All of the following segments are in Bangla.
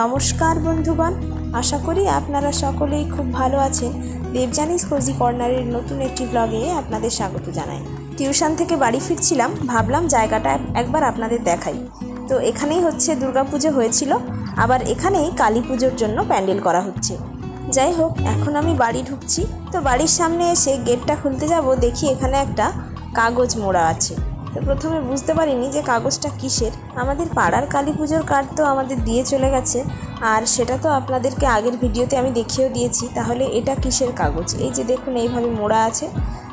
নমস্কার বন্ধুগণ, আশা করি আপনারা সকলেই খুব ভালো আছেন। দেবজানিস কোজি কর্নারের নতুন একটি ব্লগে আপনাদের স্বাগত জানাই। টিউশন থেকে বাড়ি ফিরছিলাম, ভাবলাম জায়গাটা একবার আপনাদের দেখাই। তো এখানেই হচ্ছে দুর্গাপুজো হয়েছিল, আবার এখানেই কালী পুজোর জন্য প্যান্ডেল করা হচ্ছে। যাই হোক, এখন আমি বাড়ি ঢুকছি, তো বাড়ির সামনে এসে গেটটা খুলতে যাব, দেখি এখানে একটা কাগজ মোড়া আছে। প্রথমে বুঝতে পারিনি যে কাগজটা কিসের। আমাদের পাড়ার কালী পুজোর কার্ড তো আমাদের দিয়ে চলে গেছে। আর সেটা তো আপনাদেরকে আগের ভিডিওতে আমি দেখিয়েও দিয়েছি। তাহলে এটা কিসের কাগজ? এই যে দেখুন, এইভাবে মোড়া আছে।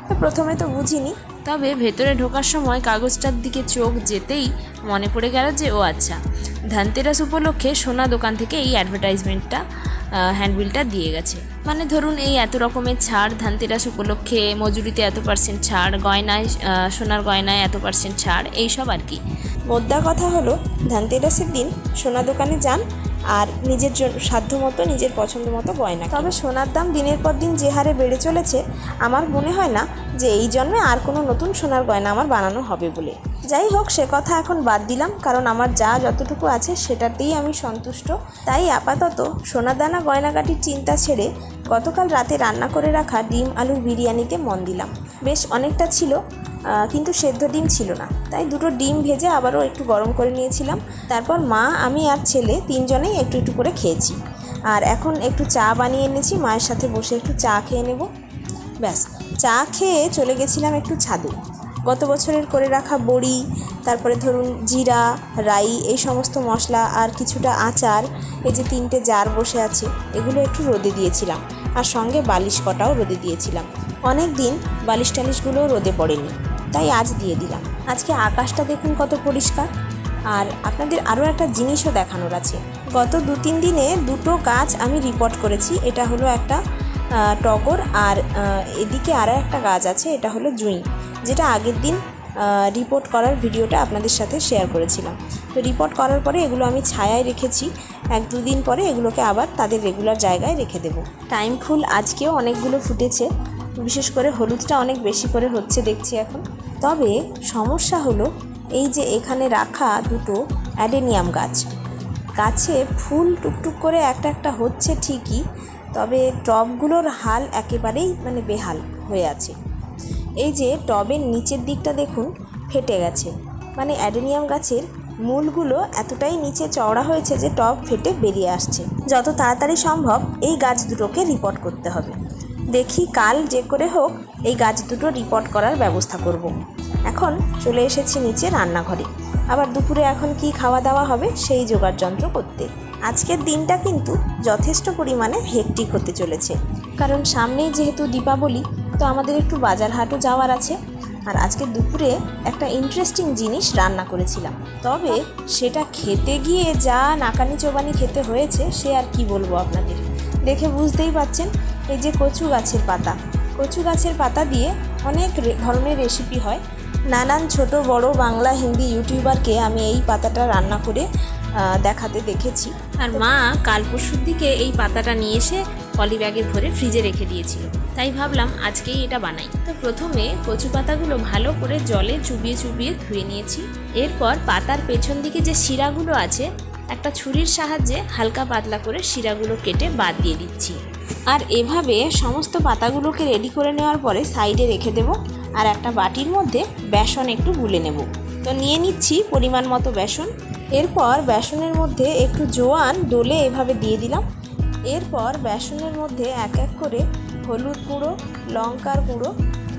তো প্রথমে তো বুঝিনি। তবে ভেতরে ঢোকার সময় কাগজটার দিকে চোখ যেতেই মনে পড়ে গেল যে, ও আচ্ছা। ধানতেরাস উপলক্ষে সোনা দোকান থেকে এই অ্যাডভার্টাইজমেন্টটা হ্যান্ডবিলটা দিয়ে গেছে। মানে ধরুন এই এত রকমের ছাড় ধানতেরাস উপলক্ষে মজুরিতে এত পার্সেন্ট ছাড় গয়নায় সোনার গয়নায় এত পার্সেন্ট ছাড় এইসব আর কি। মোদ্দা কথা হলো ধানতেরাসের দিন সোনা দোকানে যান আর নিজের জন্য সাধ্য মতো নিজের পছন্দ মতো গয়না তবে সোনার দাম দিনের পর দিন যে হারে বেড়ে চলেছে আমার মনে হয় না যে এই জন্মে আর কোনো নতুন সোনার গয়না আমার বানানো হবে বলে। যাই হোক সে কথা এখন বাদ দিলাম কারণ আমার যা যতটুকু আছে সেটাতেই আমি সন্তুষ্ট। তাই আপাতত সোনাদানা গয়নাগাটির চিন্তা ছেড়ে গতকাল রাতে রান্না করে রাখা ডিম আলুর বিরিয়ানিতে মন দিলাম। বেশ অনেকটা ছিল কিন্তু সেদ্ধ ডিম ছিল না। তাই দুটো ডিম ভেজে আবারও একটু গরম করে নিয়েছিলাম। তারপর মা, আমি আর ছেলে তিনজনেই একটু একটু করে খেয়েছি। আর এখন একটু চা বানিয়ে এনেছি, মায়ের সাথে বসে একটু চা খেয়ে নেব। ব্যাস, চা খেয়ে চলে গেছিলাম একটু ছাদে। গত বছরের করে রাখা বড়ি তারপরে ধরুন জিরা, রাই, এই সমস্ত মশলা আর কিছুটা আচার, এই যে তিনটে জার বসে আছে, এগুলো একটু রোদে দিয়েছিলাম। আর সঙ্গে বালিশ কটাও রোদে দিয়েছিলাম। অনেক দিন বালিশ টালিশগুলোও রোদে পড়েনি, তাই আজ দিয়ে দিলাম। আজকে আকাশটা দেখুন কত পরিষ্কার। আর আপনাদের আরও একটা জিনিসও দেখানোর আছে। গত দু তিন দিনে দুটো গাছ আমি রিপোর্ট করেছি, এটা হলো একটা টগর আর এদিকে আরও একটা গাছ আছে, এটা হলো জুঁই, যেটা আগের দিন রিপোর্ট করার ভিডিওটা আপনাদের সাথে শেয়ার করেছিলাম। তো রিপোর্ট করার পরে এগুলো আমি ছায়ায় রেখেছি। এক দুদিন পরে এগুলোকে আবার তাদের রেগুলার জায়গায় রেখে দেবো। টাইম ফুল আজকেও অনেকগুলো ফুটেছে। বিশেষ করে হলুদটা অনেক বেশি করে হচ্ছে দেখছি এখন। তবে সমস্যা হলো এই যে এখানে রাখা দুটো অ্যাডেনিয়াম গাছ। গাছে ফুল টুকটুক করে একটা একটা হচ্ছে ঠিকই, তবে টবগুলোর হাল একেবারেই মানে বেহাল হয়ে আছে। এই যে টবের নিচের দিকটা দেখুন, ফেটে গেছে। মানে অ্যাডেনিয়াম গাছের মূলগুলো এতটাই নিচে চওড়া হয়েছে যে টব ফেটে বেরিয়ে আসছে। যত তাড়াতাড়ি সম্ভব এই গাছ দুটোকে রিপোর্ট করতে হবে। দেখি কাল যে করে হোক এই গাছ দুটো রিপোর্ট করার ব্যবস্থা করব। এখন চলে এসেছি নিচে রান্নাঘরে। আবার দুপুরে এখন কি খাওয়া দাওয়া হবে সেই জোগাড় যন্ত্র করতে। আজকের দিনটা কিন্তু যথেষ্ট পরিমাণে হেকটিক হতে চলেছে। কারণ সামনেই যেহেতু দীপাবলি তো আমাদের একটু বাজার হাটও যাওয়ার আছে। আর আজকে দুপুরে একটা ইন্টারেস্টিং জিনিস রান্না করেছিলাম। তবে সেটা খেতে গিয়ে যা নাকানি চোবানি খেতে হয়েছে, সে আর কি বলব আপনাদের? দেখে বুঝতেই পাচ্ছেন, এই যে কচু গাছের পাতা। কচু গাছের পাতা দিয়ে অনেক ধরনের রেসিপি হয়। নানান ছোট, বড় বাংলা, হিন্দি ইউটিউবারকে আমি এই পাতাটা রান্না করে দেখাতে দেখেছি। আর মা কাল পরশুর দিকে এই পাতাটা নিয়ে এসে পলি ব্যাগে ভরে ফ্রিজে রেখে দিয়েছিল। তাই ভাবলাম আজকেই এটা বানাই। তো প্রথমে কচু পাতাগুলো ভালো করে জলে চুবিয়ে চুবিয়ে ধুয়ে নিয়েছি। এরপর পাতার পেছন দিকে যে শিরাগুলো আছে, একটা ছুরির সাহায্যে হালকা পাতলা করে শিরাগুলো কেটে বাদ দিয়ে দিচ্ছি। আর এভাবে সমস্ত পাতাগুলোকে রেডি করে নেওয়ার পরে সাইডে রেখে দেব আর একটা বাটির মধ্যে বেসন একটু গুলে নেব। তো নিয়ে নিচ্ছি পরিমাণ মতো বেসন। এরপর বেসনের মধ্যে একটু জোয়ান ডোলে এভাবে দিয়ে দিলাম। এরপর বেসনের মধ্যে এক এক করে হলুদ গুঁড়ো, লঙ্কার গুঁড়ো,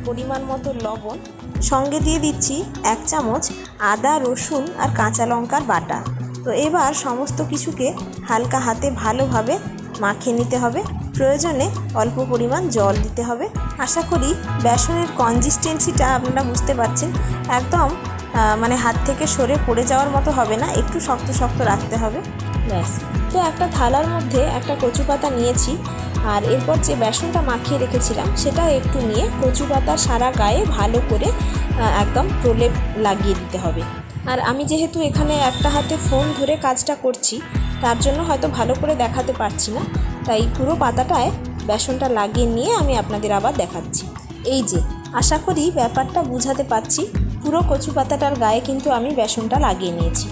পরিমাণ মতো লবণ, সঙ্গে দিয়ে দিচ্ছি এক চামচ আদা, রসুন আর কাঁচা লঙ্কার বাটা। তো এবার সমস্ত কিছুকে হালকা হাতে ভালোভাবে মাখিয়ে নিতে হবে। প্রয়োজনে অল্প পরিমাণ জল দিতে হবে। আশা করি বেসনের কনসিস্টেন্সিটা আপনারা বুঝতে পারছেন। একদম মানে হাত থেকে সরে পড়ে যাওয়ার মতো হবে না। একটু শক্ত শক্ত রাখতে হবে। ব্যাস। তো একটা থালার মধ্যে একটা কচু পাতা নিয়েছি, আর এরপর যে বেসনটা মাখিয়ে রেখেছিলাম, সেটা একটু নিয়ে কচু পাতা সারা গায়ে ভালো করে একদম প্রলেপ লাগিয়ে দিতে হবে। আর আমি যেহেতু এখানে একটা হাতে ফোন ধরে কাজটা করছি, তার জন্য হয়তো ভালো করে দেখাতে পারছি না, তাই পুরো পাতাটায় বেসনটা লাগিয়ে নিয়ে আমি আপনাদের আবার দেখাচ্ছি। এই যে, আশা করি ব্যাপারটা বুঝাতে পারছি, পুরো কচু পাতাটার গায়ে কিন্তু আমি বেসনটা লাগিয়ে নিয়েছি।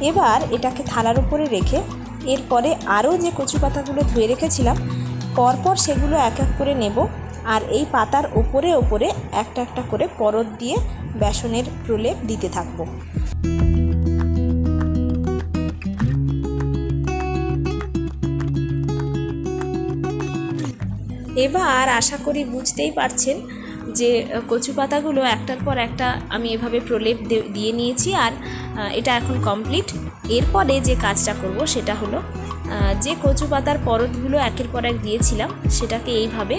এবার এটাকে থালার উপরে রেখে এরপরে আরও যে কচু পাতাগুলো ধুয়ে রেখেছিলাম, পরপর সেগুলো এক এক করে নেব আর এই পাতার ওপরে ওপরে একটা একটা করে পরত দিয়ে বেসনের প্রলেপ দিতে থাকব। এবার আশা করি বুঝতেই পারছেন যে কচু পাতাগুলো একটার পর একটা আমি এভাবে প্রলেপ দিয়ে নিয়েছি আর এটা এখন কমপ্লিট এরপরে যে কাজটা করব সেটা হলো যে কচু পাতার পরতগুলো একের পর এক দিয়েছিলাম, সেটাকে এইভাবে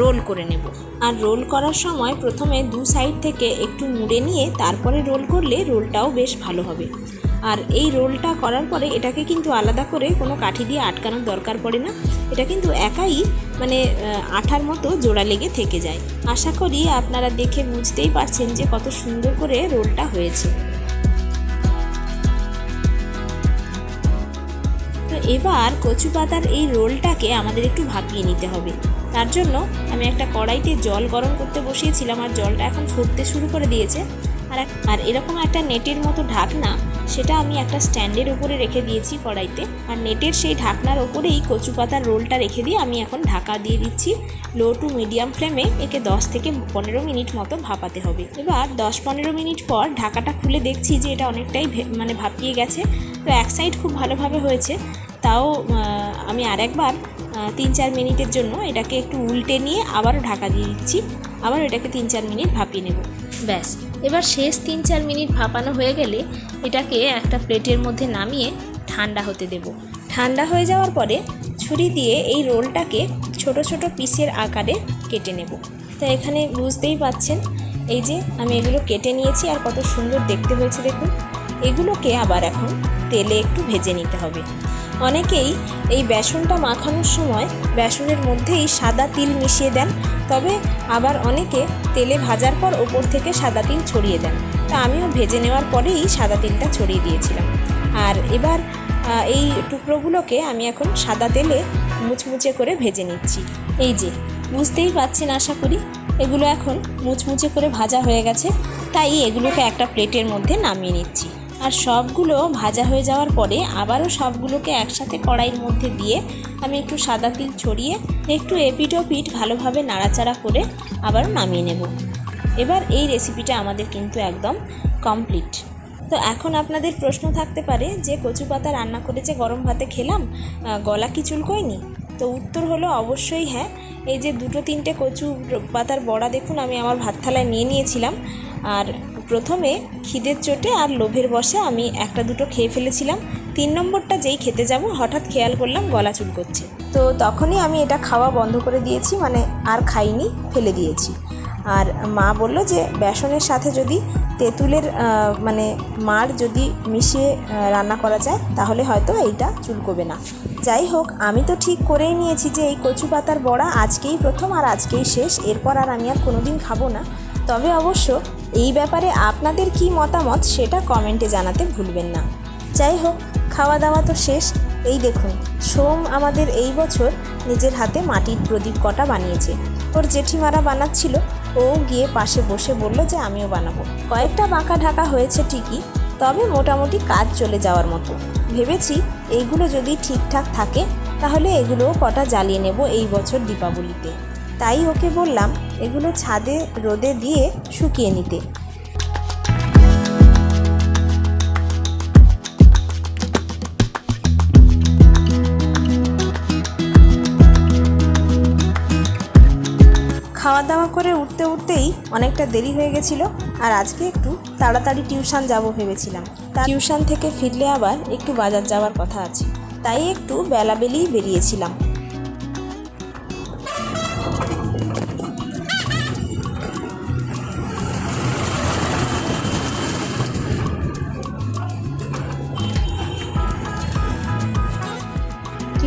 রোল করে নেব। আর রোল করার সময় প্রথমে দু সাইড থেকে একটু মুড়ে নিয়ে তারপরে রোল করলে রোলটাও বেশ ভালো হবে। আর এই রোলটা করার পরে এটাকে কিন্তু আলাদা করে কোনো কাঠি দিয়ে আটকানোর দরকার পড়ে না। এটা কিন্তু একাই মানে আঠার মতো জোড়া লেগে থেকে যায়। আশা করি আপনারা দেখে বুঝতেই পারছেন যে কত সুন্দর করে রোলটা হয়েছে। তো এবার কচু পাতার এই রোলটাকে আমাদের একটু ভাপিয়ে নিতে হবে। তার জন্য আমি একটা কড়াইতে জল গরম করতে বসিয়েছিলাম আর জলটা এখন ফুটতে শুরু করে দিয়েছে। আর আর এরকম একটা নেটের মতো ঢাকনা সেটা আমি একটা স্ট্যান্ডের উপরে রেখে দিয়েছি কড়াইতে। আর নেটের সেই ঢাকনার ওপরেই কচু পাতার রোলটা রেখে দিয়ে আমি এখন ঢাকা দিয়ে দিচ্ছি। লো টু মিডিয়াম ফ্লেমে একে দশ থেকে পনেরো মিনিট মতো ভাপাতে হবে। এবার দশ পনেরো মিনিট পর ঢাকাটা খুলে দেখছি যে এটা অনেকটাই মানে ভাপিয়ে গেছে। তো এক সাইড খুব ভালোভাবে হয়েছে। তাও আমি আরেকবার তিন চার মিনিটের জন্য এটাকে একটু উল্টে নিয়ে আবারও ঢাকা দিয়ে দিচ্ছি। আবার এটাকে তিন চার মিনিট ভাপিয়ে নেব। ব্যাস, এবার শেষ তিন চার মিনিট ভাপানো হয়ে গেলে এটাকে একটা প্লেটের মধ্যে নামিয়ে ঠান্ডা হতে দেব। ঠান্ডা হয়ে যাওয়ার পরে ছুরি দিয়ে এই রোলটাকে ছোট ছোট পিসের আকারে কেটে নেব। তো এখানে বুঝতেই পাচ্ছেন, এই যে আমি এগুলো কেটে নিয়েছি আর কত সুন্দর দেখতে হয়েছে দেখুন। এগুলোকে আবার এখন তেলে একটু ভেজে নিতে হবে। অনেকেই এই বেসনটা মাখানোর সময় বেসনের মধ্যেই সাদা তিল মিশিয়ে দেন, তবে আবার অনেকে তেলে ভাজার পর ওপর থেকে সাদা তিল ছড়িয়ে দেন। তা আমিও ভেজে নেওয়ার পরেই সাদা তিলটা ছড়িয়ে দিয়েছিলাম। আর এবার এই টুকরোগুলোকে আমি এখন সাদা তেলে মুচমুচে করে ভেজে নিচ্ছি। এই যে, বুঝতেই পাচ্ছেন আশা করি, এগুলো এখন মুচমুচে করে ভাজা হয়ে গেছে, তাই এগুলোকে একটা প্লেটের মধ্যে নামিয়ে নিচ্ছি। আর সবগুলো ভাজা হয়ে যাওয়ার পরে আবারও সবগুলোকে একসাথে কড়াইয়ের মধ্যে দিয়ে আমি একটু সাদা তিল ছড়িয়ে, একটু এপিট ওপিট ভালোভাবে নাড়াচাড়া করে আবারও নামিয়ে নেব। এবার এই রেসিপিটা আমাদের কিন্তু একদম কমপ্লিট। তো এখন আপনাদের প্রশ্ন থাকতে পারে যে, কচু পাতা রান্না করে যে গরম ভাতে খেলাম গলা কি চুলকোয়নি? তো উত্তর হলো অবশ্যই হ্যাঁ। এই যে দুটো তিনটে কচু পাতার বড়া দেখুন, আমি আমার ভাত থালায় নিয়ে নিয়েছিলাম। আর প্রথমে খিদের চোটে আর লোভের বসে আমি একটা দুটো খেয়ে ফেলেছিলাম। তিন নম্বরটা যেই খেতে যাব, হঠাৎ খেয়াল করলাম গলা চুলকোচ্ছে তো তখনই আমি এটা খাওয়া বন্ধ করে দিয়েছি মানে আর খাইনি, ফেলে দিয়েছি। আর মা বলল যে, বেসনের সাথে যদি তেঁতুলের মানে মার যদি মিশিয়ে রান্না করা যায়, তাহলে হয়তো এইটা চুলকোবে না। যাই হোক, আমি তো ঠিক করেই নিয়েছি যে, এই কচু পাতার বড়া আজকেই প্রথম আর আজকেই শেষ। এরপর আর আমি আর কোনোদিন খাব না। তবে অবশ্য এই ব্যাপারে আপনাদের কি মতামত সেটা কমেন্টে জানাতে ভুলবেন না। যাই হোক খাওয়া দাওয়া তো শেষ। এই দেখুন, সোম আমাদের এই বছর নিজের হাতে মাটির প্রদীপ কটা বানিয়েছে। ওর জেঠিমারা বানাচ্ছিল, ও গিয়ে পাশে বসে বলল যে আমিও বানাবো। কয়েকটা বাঁকা ঢাকা হয়েছে ঠিকই, তবে মোটামুটি কাজ চলে যাওয়ার মতো। ভেবেছি এইগুলো যদি ঠিকঠাক থাকে, তাহলে এগুলোও কটা জ্বালিয়ে নেব এই বছর দীপাবলিতে। তাই ওকে বললাম এগুলো ছাদে, রোদে দিয়ে শুকিয়ে নিতে। খাওয়া দাওয়া করে উঠতে উঠতেই অনেকটা দেরি হয়ে গেছিল আর আজকে একটু তাড়াতাড়ি টিউশন যাব ভেবেছিলাম। তা টিউশন থেকে ফিরলে আবার একটু বাজার যাওয়ার কথা আছে। তাই একটু বেলাবেলিই বেরিয়েছিলাম।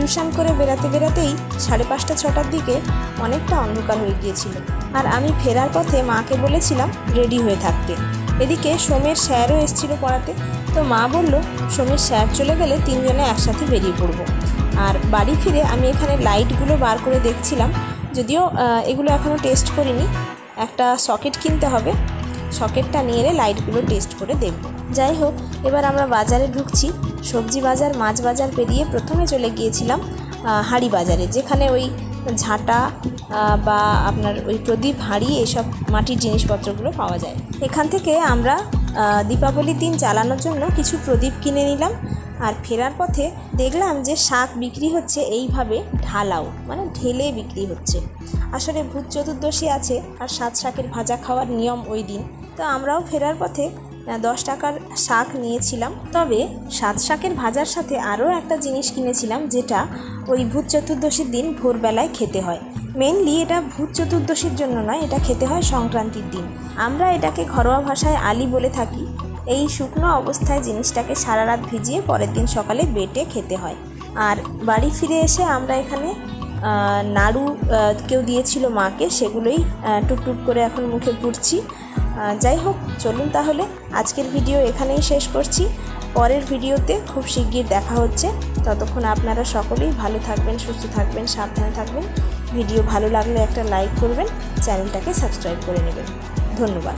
টিউশন করে বেরাতে বেরাতেই সাড়ে পাঁচটা, ছটার দিকে অনেকটা অন্ধকার হয়ে গিয়েছিল। আর আমি ফেরার পথে মাকে বলেছিলাম, রেডি হয়ে থাকতে। এদিকে সোমের স্যারও এসেছিল পড়াতে। তো মা বলল, সোমের স্যার চলে গেলে তিনজনে একসাথে বেরিয়ে পড়ব। আর বাড়ি ফিরে আমি এখানে লাইটগুলো বার করে দেখছিলাম। যদিও এগুলো এখনও টেস্ট করিনি। একটা সকেট কিনতে হবে। সকেটটা নিয়ে এলে লাইটগুলো টেস্ট করে দেখব। যাই হোক, এবার আমরা বাজারে ঢুকছি। সবজি বাজার, মাছ বাজার পেরিয়ে প্রথমে চলে গিয়েছিলাম হাঁড়ি বাজারে, যেখানে ওই ঝাঁটা বা আপনার ওই প্রদীপ, হাঁড়ি এসব মাটির জিনিসপত্রগুলো পাওয়া যায়। এখান থেকে আমরা দীপাবলির দিন চালানোর জন্য কিছু প্রদীপ কিনে নিলাম আর ফেরার পথে দেখলাম যে শাক বিক্রি হচ্ছে এইভাবে ঢালাও মানে ঢেলে বিক্রি হচ্ছে। আসলে ভূত চতুর্দশী আছে আর সাত শাকের ভাজা খাওয়ার নিয়ম ওই দিন। তো আমরাও ফেরার পথে দশ টাকার শাক নিয়েছিলাম। তবে সাত শাকের ভাজার সাথে আরও একটা জিনিস কিনেছিলাম, যেটা ওই ভূত চতুর্দশীর দিন ভোরবেলায় খেতে হয়। মেনলি এটা ভূত চতুর্দশীর জন্য নয়, এটা খেতে হয় সংক্রান্তির দিন। আমরা এটাকে ঘরোয়া ভাষায় আলি বলে থাকি। এই শুকনো অবস্থায় জিনিসটাকে সারা রাত ভিজিয়ে পরের দিন সকালে বেটে খেতে হয়। আর বাড়ি ফিরে এসে আমরা এখানে নাড়ু কেউ দিয়েছিল মাকে, সেগুলোই টুকটুক করে এখন মুখে পুড়ছি যাই হোক, চলুন তাহলে, আজকের ভিডিও এখানেই শেষ করছি। পরের ভিডিওতে খুব শিগগির দেখা হচ্ছে। ততক্ষণ আপনারা সকলেই ভালো থাকবেন, সুস্থ থাকবেন, সাবধানে থাকবেন। ভিডিও ভালো লাগলে একটা লাইক করবেন, চ্যানেলটাকে সাবস্ক্রাইব করে নেবেন। ধন্যবাদ।